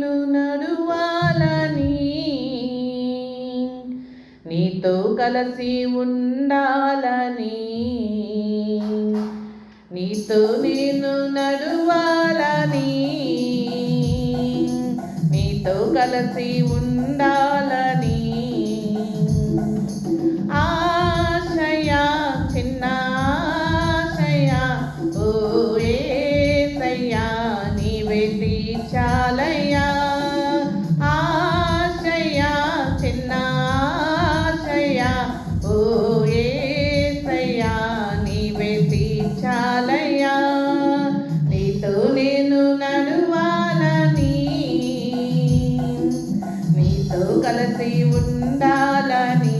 నేను నడువాలని నీతో కలిసి ఉండాలని నీతో నేను నడువాలని నీతో కలిసి ఉండాలని తండ్రి ఉండాలని.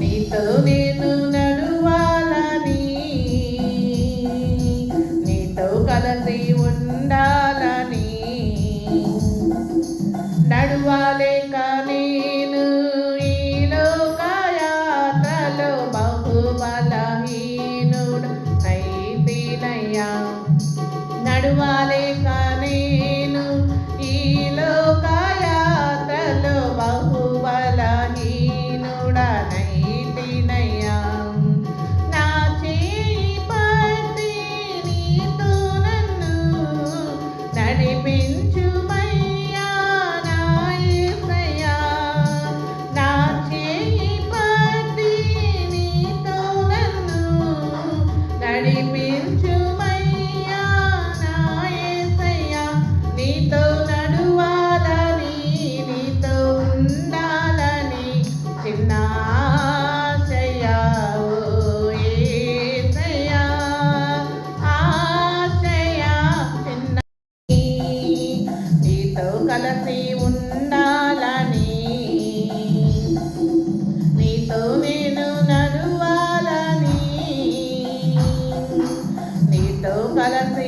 నీతో నేను నడువాలని. నీతో కలసి ఉండాలని. నడువాలే కానీ నడువాలే కానీ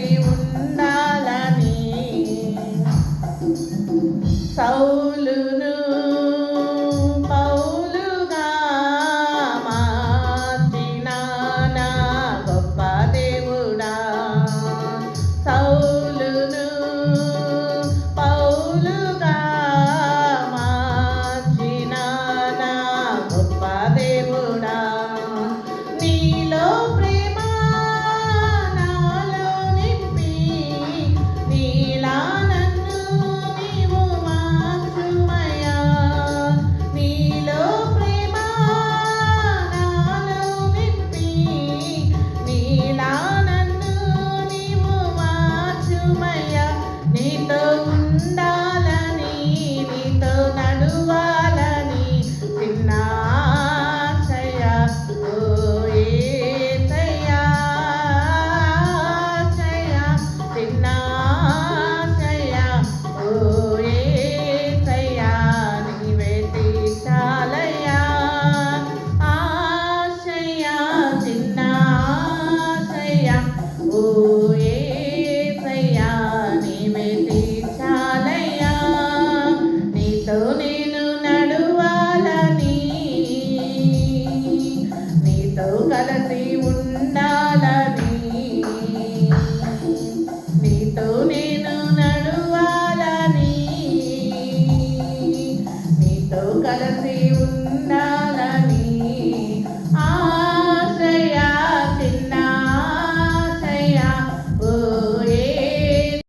కలిగి ఉండాలని. సౌలు